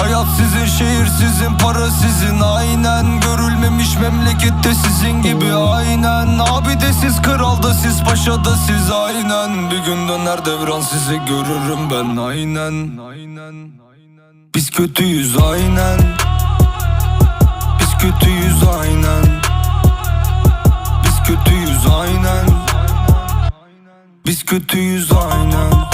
Hayat sizin şehir sizin para sizin. Aynen Görülmemiş memlekette sizin gibi aynen. Abi de siz kral da siz paşa da siz aynen. Bir gün döner devran sizi görürüm ben aynen. Biz kötüyüz aynen. Biz kötüyüz aynen. Biz kötüyüz aynen. Biz kötüyüz aynen.